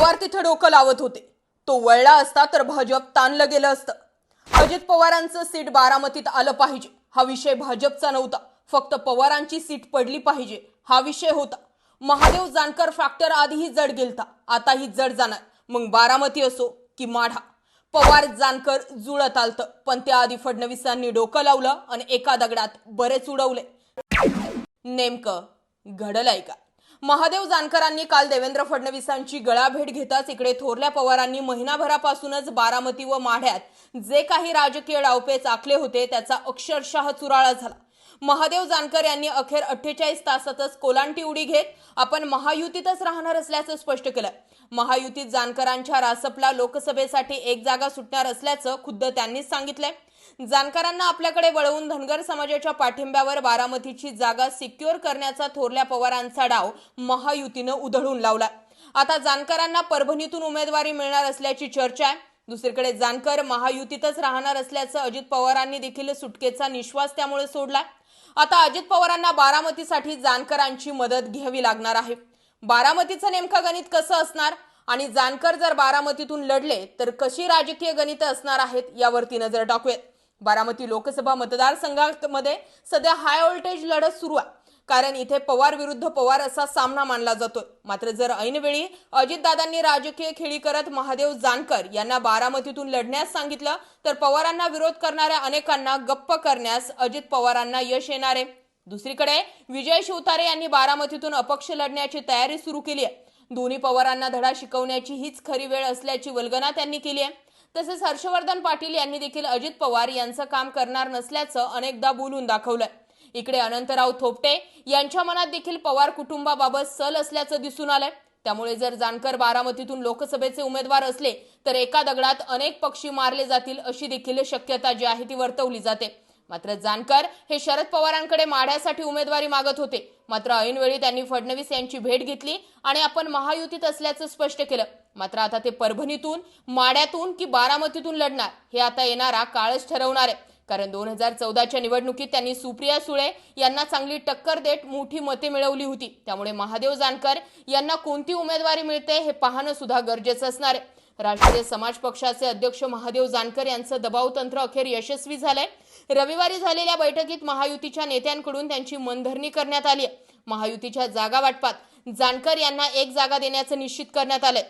पवार तिथे डोकं लावत होते. तो वळला असता तर भाजप ताणलं गेलं असतं. अजित पवारांचं सीट बारामतीत आलं पाहिजे. हा विषय भाजपचा नव्हता. फक्त पवारांची सीट पडली पाहिजे. हा विषय होता. महादेव जानकर फॅक्टर आधीही जड गेलता. आताही जड जाणार. मग बारामती असो की माढा. पवार जानकर जुळत आलतं. पण त्याआधी फडणवीसांनी डोकं लावलं आणि एका दगडात बरेच उडवले. नेमकं घडलंय का? महादेव जानकरांनी काल देवेंद्र फडणवीसांची गळाभेट घेताच इकडे थोरल्या पवारांनी महिनाभरापासूनच बारामती व माढ्यात जे काही राजकीय डावपेच आखले होते त्याचा अक्षरशः चुराळा झाला. महादेव जानकर यांनी अखेर अठ्ठेचाळीस तासातच कोलांटी उडी घेत आपण महायुतीतच राहणार असल्याचं स्पष्ट केलं. महायुतीत जानकरांच्या रासपला लोकसभेसाठी एक जागा सुटणार असल्याचं खुद्द त्यांनीच सांगितलंय. जानकरांना आपल्याकडे वळवून धनगर समाजाच्या पाठिंब्यावर बारामतीची जागा सिक्युअर करण्याचा थोरल्या पवारांचा डाव महायुतीनं उधळून लावला. आता जानकरांना परभणीतून उमेदवारी मिळणार असल्याची चर्चा आहे. दुसरीकडे जानकर महायुतीतच राहणार असल्याचं अजित पवारांनी देखील सुटकेचा निश्वास त्यामुळे सोडला आता अजित पवारांना बारामतीसाठी जानकरांची मदत घ्यावी लागणार आहे. बारामतीचं नेमकं गणित कसं असणार? आणि जानकर जर बारामतीतून लढले तर कशी राजकीय गणितं असणार आहेत यावरती नजर टाकूयात. बारामती लोकसभा मतदारसंघामध्ये सध्या हाय व्होल्टेज लढत सुरू आहे. कारण इथे पवार विरुद्ध पवार असा सामना मानला जातोय. मात्र जर ऐनवेळी अजितदादांनी राजकीय खेळी करत महादेव जानकर यांना बारामतीतून लढण्यास सांगितलं तर पवारांना विरोध करणाऱ्या अनेकांना गप्प करण्यास अजित पवारांना यश येणार. आहे दुसरीकडे विजय शिवतारे यांनी बारामतीतून अपक्ष लढण्याची तयारी सुरू केली आहे. दोन्ही पवारांना धडा शिकवण्याची हीच खरी वेळ असल्याची वल्गना त्यांनी केली आहे. तसेच हर्षवर्धन पाटील यांनी देखील अजित पवार यांचं काम करणार नसल्याचं अनेकदा बोलून दाखवलंय. इकडे अनंतराव थोपटे यांच्या मनात देखील पवार कुटुंबाबाबत सल असल्याचं दिसून आलंय. त्यामुळे जर जानकर बारामतीतून लोकसभेचे उमेदवार असले तर एका दगडात अनेक पक्षी मारले जातील अशी देखील शक्यता जी आहे ती वर्तवली जाते. मात्र जानकर हे शरद पवारांकडे माढ्यासाठी उमेदवारी मागत होते. मात्र ऐनवेळी त्यांनी फडणवीस यांची भेट घेतली आणि आपण महायुतीत असल्याचं स्पष्ट केलं. मात्र आता ते परभणीतून माड्यातून की बारामतीतून लढणार हे आता येणारा काळच ठरवणार आहे. कारण दोन हजार चौदाच्या निवडणुकीत त्यांनी सुप्रिया सुळे यांना चांगली टक्कर देत मोठी मते मिळवली होती. त्यामुळे महादेव जानकर यांना कोणती उमेदवारी मिळते हे पाहणं सुद्धा गरजेचं असणार आहे. राष्ट्रीय समाज पक्षाचे अध्यक्ष महादेव जानकर यांचं दबाव तंत्र अखेर यशस्वी झालंय. रविवारी झालेल्या बैठकीत महायुतीच्या नेत्यांकडून त्यांची मनधरणी करण्यात आली आहे. महायुतीच्या जागा वाटपात जानकर यांना एक जागा देण्याचं निश्चित करण्यात आलंय.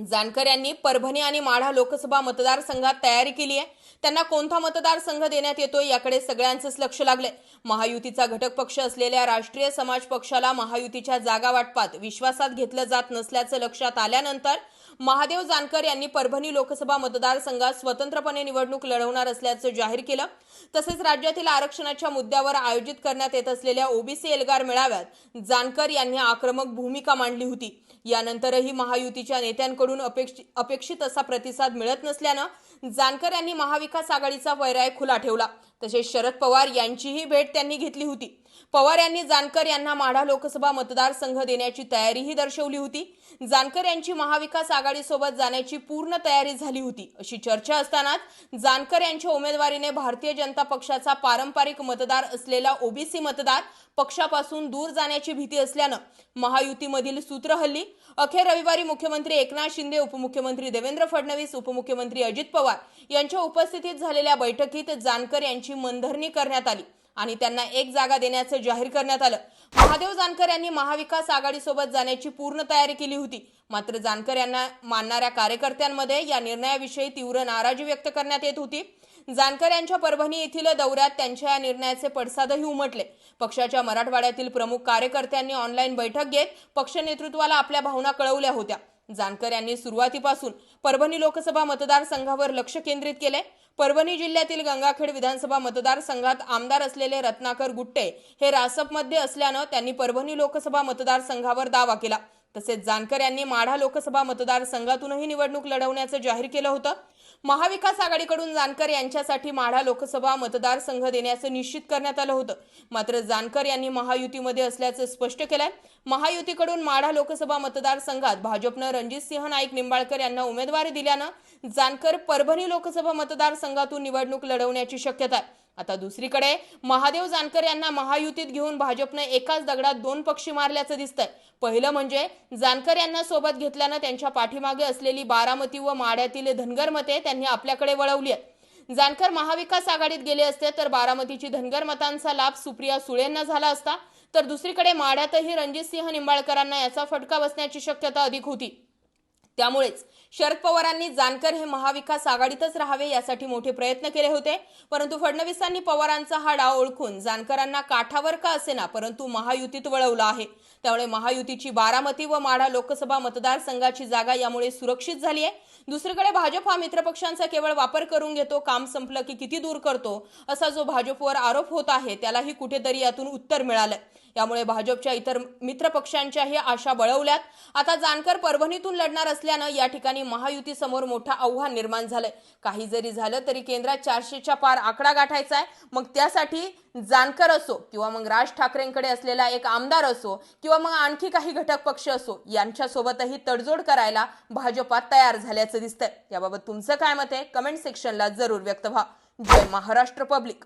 जानकर यांनी परभणी आणि माढा लोकसभा मतदारसंघात तयारी केली आहे. त्यांना कोणता मतदारसंघ देण्यात येतोय याकडे सगळ्यांचंच लक्ष लागलंय. महायुतीचा घटक पक्ष असलेल्या राष्ट्रीय समाज पक्षाला महायुतीच्या जागा वाटपात विश्वासात घेतलं जात नसल्याचं लक्षात आल्यानंतर महादेव जानकर यांनी परभणी लोकसभा मतदारसंघात स्वतंत्रपणे निवडणूक लढवणार असल्याचं जाहीर केलं. तसेच राज्यातील आरक्षणाच्या मुद्द्यावर आयोजित करण्यात येत असलेल्या ओबीसी एल्गार मेळाव्यात जानकर यांनी आक्रमक भूमिका मांडली होती. यानंतरही महायुतीच्या नेत्यांकडून अपेक्षित अपेक्षित असा प्रतिसाद मिळत नसल्यानं जानकर यांनी महाविकास आघाडीचा वैराय खुला ठेवला. तसेच शरद पवार यांचीही भेट त्यांनी घेतली होती. पवार यांनी जानकर यांना माढा लोकसभा मतदारसंघ देण्याची तयारीही दर्शवली होती. जानकर यांची महाविकास आघाडीसोबत जाण्याची पूर्ण तयारी झाली होती. अशी चर्चा असतानाच जानकर यांच्या उमेदवारीने भारतीय जनता पक्षाचा पारंपरिक मतदार असलेला ओबीसी मतदार पक्षापासून दूर जाण्याची भीती असल्यानं महायुतीमधील सूत्र हल्ली अखेर रविवारी मुख्यमंत्री एकनाथ शिंदे उपमुख्यमंत्री देवेंद्र फडणवीस उपमुख्यमंत्री अजित पवार यांच्या उपस्थितीत झालेल्या बैठकीत जानकर यांची मनधरणी करण्यात आली आणि त्यांना एक जागा देण्याचं जाहीर करण्यात आलं. महादेव जानकर यांनी महाविकास आघाडीसोबत जाण्याची पूर्ण तयारी केली होती. मात्र जानकर यांना मानणाऱ्या कार्यकर्त्यांमध्ये या निर्णयाविषयी तीव्र नाराजी व्यक्त करण्यात येत होती. जानकर यांच्या परभणी येथील दौऱ्यात त्यांच्या या निर्णयाचे पडसादही उमटले. पक्षाच्या मराठवाड्यातील प्रमुख कार्यकर्त्यांनी ऑनलाईन बैठक घेत पक्ष नेतृत्वाला आपल्या भावना कळवल्या होत्या. जानकर यांनी सुरुवातीपासून परभणी लोकसभा मतदारसंघावर लक्ष केंद्रित केले परभणी जिल्ह्यातील गंगाखेड विधानसभा मतदारसंघात आमदार असलेले रत्नाकर गुट्टे हे रासपमध्ये असल्यानं त्यांनी परभणी लोकसभा मतदारसंघावर दावा केला. तसेच जानकर यांनी माढा लोकसभा मतदारसंघातूनही निवडणूक लढवण्याचं जाहीर केलं होतं. महाविकास आघाडीकडून जानकर यांच्यासाठी माढा लोकसभा मतदारसंघ देण्याचं निश्चित करण्यात आलं होतं. मात्र जानकर यांनी महायुतीमध्ये असल्याचं स्पष्ट केलंय. महायुतीकडून माढा लोकसभा मतदारसंघात भाजपनं रणजितसिंह नाईक निंबाळकर यांना उमेदवारी दिल्यानं जानकर परभणी लोकसभा मतदारसंघातून निवडणूक लढवण्याची शक्यता आहे. आता दुसरीकडे महादेव जानकर यांना महायुतीत घेऊन भाजपने एकाच दगडात दोन पक्षी मारल्याचं दिसतंय. पहिलं म्हणजे जानकर यांना सोबत घेतल्यानं त्यांच्या पाठीमागे असलेली बारामती व माढ्यातील धनगर मते त्यांनी आपल्याकडे वळवली आहेत. जानकर महाविकास आघाडीत गेले असते तर बारामतीची धनगर मतांचा लाभ सुप्रिया सुळेंना झाला असता. तर दुसरीकडे माड्यातही रणजितसिंह निंबाळकरांना याचा फटका बसण्याची शक्यता अधिक होती. त्यामुळेच शरद पवारांनी जानकर हे महाविकास आघाडीतच राहावे यासाठी मोठे प्रयत्न केले होते. परंतु फडणवीसांनी पवारांचा हा डाव ओळखून जानकरांना काठावर का असेना परंतु महायुतीत वळवला आहे. त्यामुळे महायुतीची बारामती व माढा लोकसभा मतदारसंघाची जागा यामुळे सुरक्षित झाली आहे. दुसरीकडे भाजप हा मित्रपक्षांचा केवळ वापर करून घेतो काम संपलं की किती दूर करतो असा जो भाजपवर आरोप होत आहे त्यालाही कुठेतरी यातून उत्तर मिळालं. यामुळे भाजपच्या इतर मित्रपक्षांच्याही आशा बळवल्यात. आता जानकर परभणीतून लढणार असल्यानं या ठिकाणी महायुती समोर मोठं आव्हान निर्माण झालंय. काही जरी झालं तरी केंद्रात चारशेच्या पार आकडा गाठायचा आहे. मग त्यासाठी जानकर असो किंवा मग राज ठाकरेंकडे असलेला एक आमदार असो किंवा मग आणखी काही घटक पक्ष असो यांच्यासोबतही तडजोड करायला भाजपात तयार झाल्याचं दिसतंय. याबाबत तुमचं काय मत आहे? कमेंट सेक्शनला जरूर व्यक्त व्हा. जय महाराष्ट्र पब्लिक.